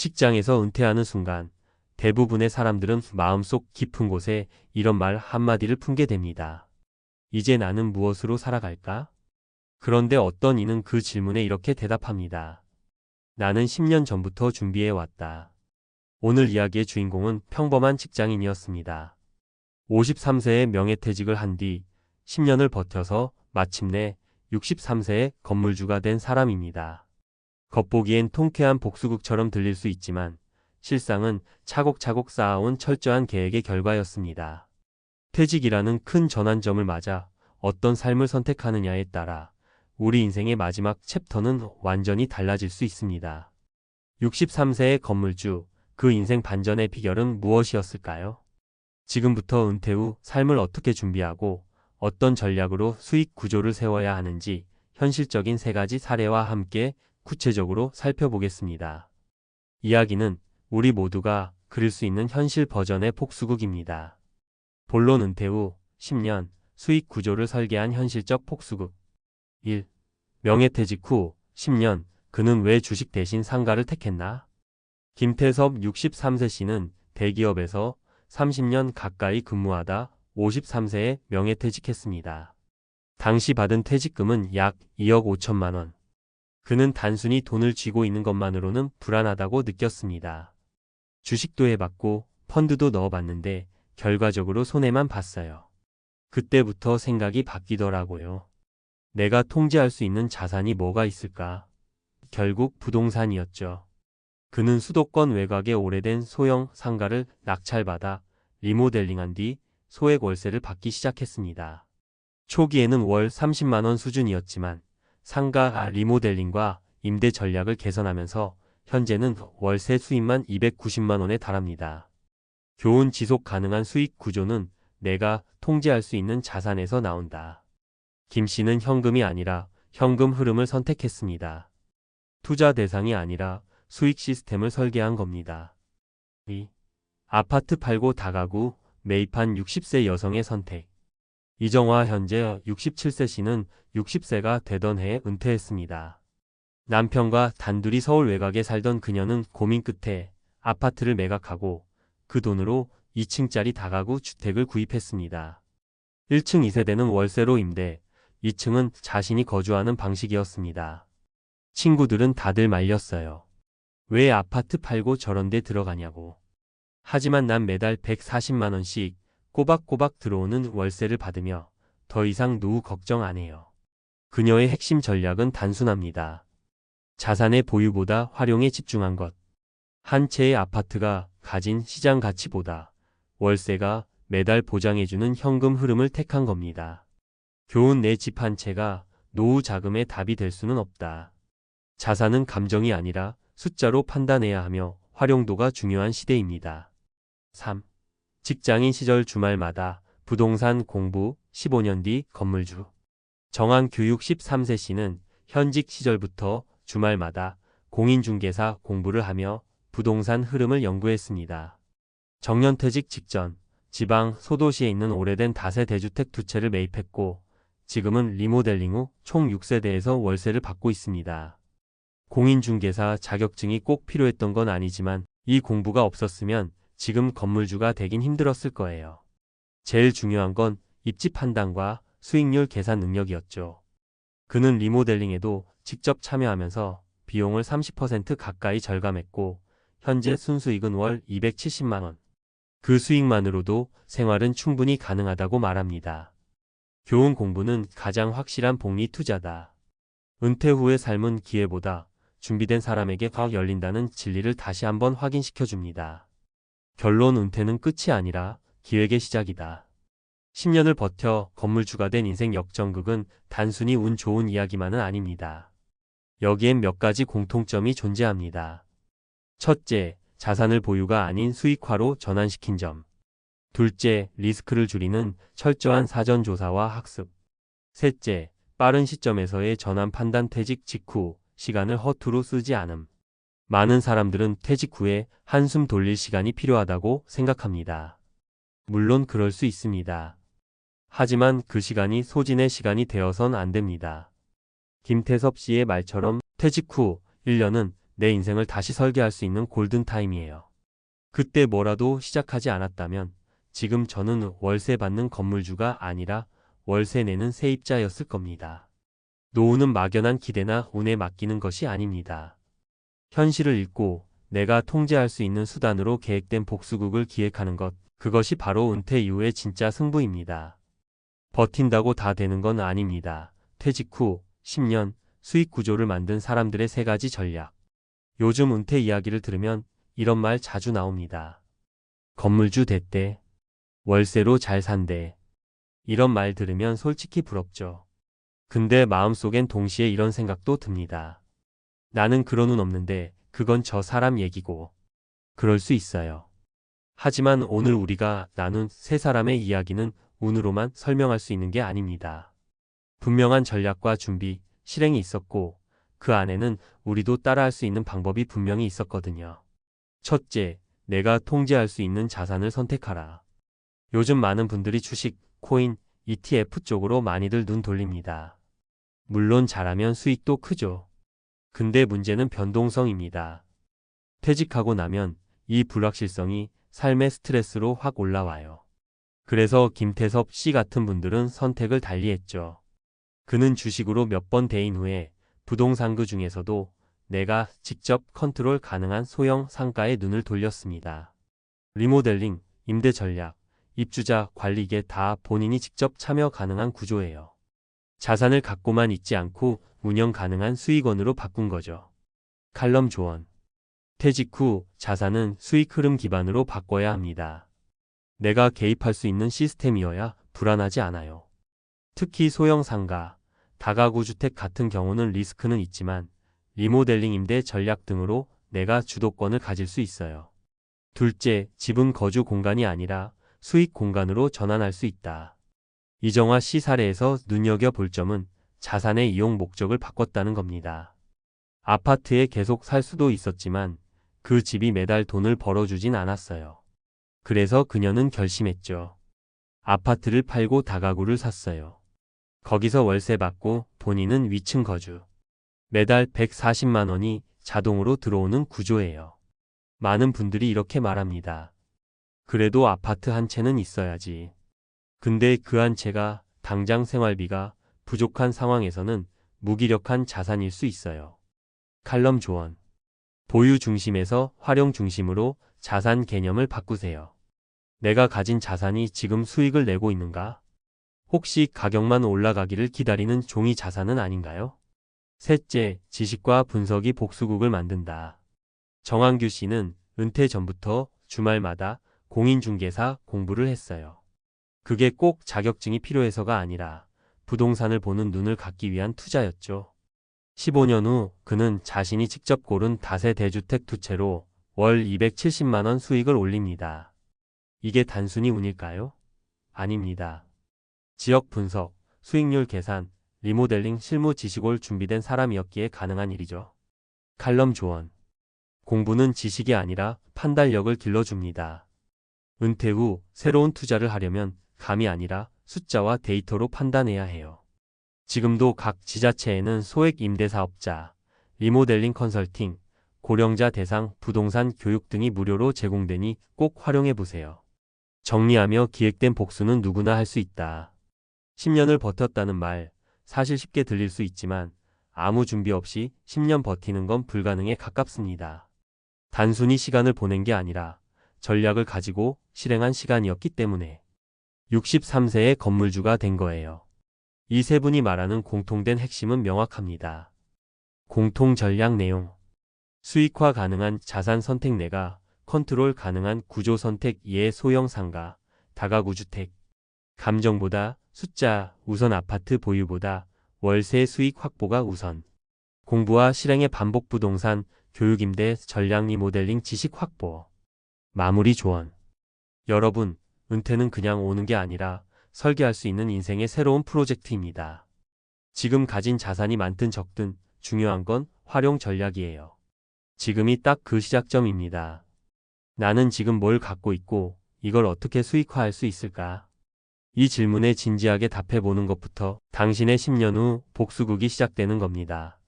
직장에서 은퇴하는 순간 대부분의 사람들은 마음속 깊은 곳에 이런 말 한마디를 품게 됩니다. 이제 나는 무엇으로 살아갈까? 그런데 어떤 이는 그 질문에 이렇게 대답합니다. 나는 10년 전부터 준비해 왔다. 오늘 이야기의 주인공은 평범한 직장인이었습니다. 53세에 명예퇴직을 한 뒤 10년을 버텨서 마침내 63세에 건물주가 된 사람입니다. 겉보기엔 통쾌한 복수극처럼 들릴 수 있지만 실상은 차곡차곡 쌓아온 철저한 계획의 결과였습니다. 퇴직이라는 큰 전환점을 맞아 어떤 삶을 선택하느냐에 따라 우리 인생의 마지막 챕터는 완전히 달라질 수 있습니다. 63세의 건물주, 그 인생 반전의 비결은 무엇이었을까요? 지금부터 은퇴 후 삶을 어떻게 준비하고 어떤 전략으로 수익 구조를 세워야 하는지 현실적인 세 가지 사례와 함께 구체적으로 살펴보겠습니다. 이야기는 우리 모두가 그릴 수 있는 현실 버전의 폭수극입니다. 본론 은퇴 후 10년 수익 구조를 설계한 현실적 폭수극 1. 명예퇴직 후 10년 그는 왜 주식 대신 상가를 택했나? 김태섭 63세 씨는 대기업에서 30년 가까이 근무하다 53세에 명예퇴직했습니다. 당시 받은 퇴직금은 약 2억 5천만 원. 그는 단순히 돈을 쥐고 있는 것만으로는 불안하다고 느꼈습니다. 주식도 해봤고 펀드도 넣어봤는데 결과적으로 손해만 봤어요. 그때부터 생각이 바뀌더라고요. 내가 통제할 수 있는 자산이 뭐가 있을까? 결국 부동산이었죠. 그는 수도권 외곽의 오래된 소형 상가를 낙찰받아 리모델링한 뒤 소액 월세를 받기 시작했습니다. 초기에는 월 30만원 수준이었지만 상가 리모델링과 임대 전략을 개선하면서 현재는 월세 수입만 290만원에 달합니다. 교훈 지속 가능한 수익 구조는 내가 통제할 수 있는 자산에서 나온다. 김 씨는 현금이 아니라 현금 흐름을 선택했습니다. 투자 대상이 아니라 수익 시스템을 설계한 겁니다. 2. 아파트 팔고 다가구 매입한 60세 여성의 선택. 이정화 현재 67세 씨는 60세가 되던 해에 은퇴했습니다. 남편과 단둘이 서울 외곽에 살던 그녀는 고민 끝에 아파트를 매각하고 그 돈으로 2층짜리 다가구 주택을 구입했습니다. 1층 2세대는 월세로 임대, 2층은 자신이 거주하는 방식이었습니다. 친구들은 다들 말렸어요. 왜 아파트 팔고 저런 데 들어가냐고. 하지만 난 매달 140만원씩 꼬박꼬박 들어오는 월세를 받으며 더 이상 노후 걱정 안 해요. 그녀의 핵심 전략은 단순합니다. 자산의 보유보다 활용에 집중한 것. 한 채의 아파트가 가진 시장 가치보다 월세가 매달 보장해주는 현금 흐름을 택한 겁니다. 교훈 내 집 한 채가 노후 자금의 답이 될 수는 없다. 자산은 감정이 아니라 숫자로 판단해야 하며 활용도가 중요한 시대입니다. 3. 직장인 시절 주말마다 부동산 공부 15년 뒤 건물주. 정한 교육 13세 씨는 현직 시절부터 주말마다 공인중개사 공부를 하며 부동산 흐름을 연구했습니다. 정년퇴직 직전 지방 소도시에 있는 오래된 다세 대주택 두 채를 매입했고 지금은 리모델링 후 총 6세대에서 월세를 받고 있습니다. 공인중개사 자격증이 꼭 필요했던 건 아니지만 이 공부가 없었으면 지금 건물주가 되긴 힘들었을 거예요. 제일 중요한 건 입지 판단과 수익률 계산 능력이었죠. 그는 리모델링에도 직접 참여하면서 비용을 30% 가까이 절감했고 현재 순수익은 월 270만원. 그 수익만으로도 생활은 충분히 가능하다고 말합니다. 교훈 공부는 가장 확실한 복리 투자다. 은퇴 후의 삶은 기회보다 준비된 사람에게 더 열린다는 진리를 다시 한번 확인시켜 줍니다. 결론 은퇴는 끝이 아니라 기획의 시작이다. 10년을 버텨 건물주가 된 인생 역전극은 단순히 운 좋은 이야기만은 아닙니다. 여기엔 몇 가지 공통점이 존재합니다. 첫째, 자산을 보유가 아닌 수익화로 전환시킨 점. 둘째, 리스크를 줄이는 철저한 사전 조사와 학습. 셋째, 빠른 시점에서의 전환 판단 퇴직 직후 시간을 허투루 쓰지 않음. 많은 사람들은 퇴직 후에 한숨 돌릴 시간이 필요하다고 생각합니다. 물론 그럴 수 있습니다. 하지만 그 시간이 소진의 시간이 되어선 안 됩니다. 김태섭 씨의 말처럼 퇴직 후 1년은 내 인생을 다시 설계할 수 있는 골든타임이에요. 그때 뭐라도 시작하지 않았다면 지금 저는 월세 받는 건물주가 아니라 월세 내는 세입자였을 겁니다. 노후는 막연한 기대나 운에 맡기는 것이 아닙니다. 현실을 읽고 내가 통제할 수 있는 수단으로 계획된 복수국을 기획하는 것, 그것이 바로 은퇴 이후의 진짜 승부입니다. 버틴다고 다 되는 건 아닙니다. 퇴직 후 10년 수익 구조를 만든 사람들의 세 가지 전략. 요즘 은퇴 이야기를 들으면 이런 말 자주 나옵니다. 건물주 됐대. 월세로 잘 산대. 이런 말 들으면 솔직히 부럽죠. 근데 마음속엔 동시에 이런 생각도 듭니다. 나는 그런 운 없는데 그건 저 사람 얘기고. 그럴 수 있어요. 하지만 오늘 우리가 나눈 세 사람의 이야기는 운으로만 설명할 수 있는 게 아닙니다. 분명한 전략과 준비, 실행이 있었고 그 안에는 우리도 따라할 수 있는 방법이 분명히 있었거든요. 첫째, 내가 통제할 수 있는 자산을 선택하라. 요즘 많은 분들이 주식, 코인, ETF 쪽으로 많이들 눈 돌립니다. 물론 잘하면 수익도 크죠. 근데 문제는 변동성입니다. 퇴직하고 나면 이 불확실성이 삶의 스트레스로 확 올라와요. 그래서 김태섭 씨 같은 분들은 선택을 달리했죠. 그는 주식으로 몇 번 대인 후에 부동산 그 중에서도 내가 직접 컨트롤 가능한 소형 상가에 눈을 돌렸습니다. 리모델링, 임대 전략, 입주자 관리 이게 다 본인이 직접 참여 가능한 구조예요. 자산을 갖고만 있지 않고 운영 가능한 수익원으로 바꾼 거죠. 칼럼 조언. 퇴직 후 자산은 수익 흐름 기반으로 바꿔야 합니다. 내가 개입할 수 있는 시스템이어야 불안하지 않아요. 특히 소형 상가, 다가구 주택 같은 경우는 리스크는 있지만 리모델링 임대 전략 등으로 내가 주도권을 가질 수 있어요. 둘째, 집은 거주 공간이 아니라 수익 공간으로 전환할 수 있다. 이정화 씨 사례에서 눈여겨 볼 점은 자산의 이용 목적을 바꿨다는 겁니다. 아파트에 계속 살 수도 있었지만 그 집이 매달 돈을 벌어주진 않았어요. 그래서 그녀는 결심했죠. 아파트를 팔고 다가구를 샀어요. 거기서 월세 받고 본인은 위층 거주. 매달 140만 원이 자동으로 들어오는 구조예요. 많은 분들이 이렇게 말합니다. 그래도 아파트 한 채는 있어야지. 근데 그한 채가 당장 생활비가 부족한 상황에서는 무기력한 자산일 수 있어요. 칼럼 조언. 보유 중심에서 활용 중심으로 자산 개념을 바꾸세요. 내가 가진 자산이 지금 수익을 내고 있는가? 혹시 가격만 올라가기를 기다리는 종이 자산은 아닌가요? 셋째, 지식과 분석이 복수국을 만든다. 정한규 씨는 은퇴 전부터 주말마다 공인중개사 공부를 했어요. 그게 꼭 자격증이 필요해서가 아니라 부동산을 보는 눈을 갖기 위한 투자였죠. 15년 후 그는 자신이 직접 고른 다세 대주택 두 채로 월 270만원 수익을 올립니다. 이게 단순히 운일까요? 아닙니다. 지역 분석, 수익률 계산, 리모델링 실무 지식을 준비된 사람이었기에 가능한 일이죠. 칼럼 조언. 공부는 지식이 아니라 판단력을 길러줍니다. 은퇴 후 새로운 투자를 하려면 감이 아니라 숫자와 데이터로 판단해야 해요. 지금도 각 지자체에는 소액 임대사업자, 리모델링 컨설팅, 고령자 대상 부동산 교육 등이 무료로 제공되니 꼭 활용해 보세요. 정리하며 기획된 복수는 누구나 할 수 있다. 10년을 버텼다는 말, 사실 쉽게 들릴 수 있지만 아무 준비 없이 10년 버티는 건 불가능에 가깝습니다. 단순히 시간을 보낸 게 아니라 전략을 가지고 실행한 시간이었기 때문에 63세의 건물주가 된 거예요. 이 세 분이 말하는 공통된 핵심은 명확합니다. 공통 전략 내용. 수익화 가능한 자산 선택 내가 컨트롤 가능한 구조 선택 예 소형 상가, 다가구 주택. 감정보다 숫자 우선 아파트 보유보다 월세 수익 확보가 우선. 공부와 실행의 반복 부동산, 교육 임대, 전략 리모델링 지식 확보. 마무리 조언. 여러분, 은퇴는 그냥 오는 게 아니라 설계할 수 있는 인생의 새로운 프로젝트입니다. 지금 가진 자산이 많든 적든 중요한 건 활용 전략이에요. 지금이 딱 그 시작점입니다. 나는 지금 뭘 갖고 있고 이걸 어떻게 수익화할 수 있을까? 이 질문에 진지하게 답해 보는 것부터 당신의 10년 후 복수국이 시작되는 겁니다.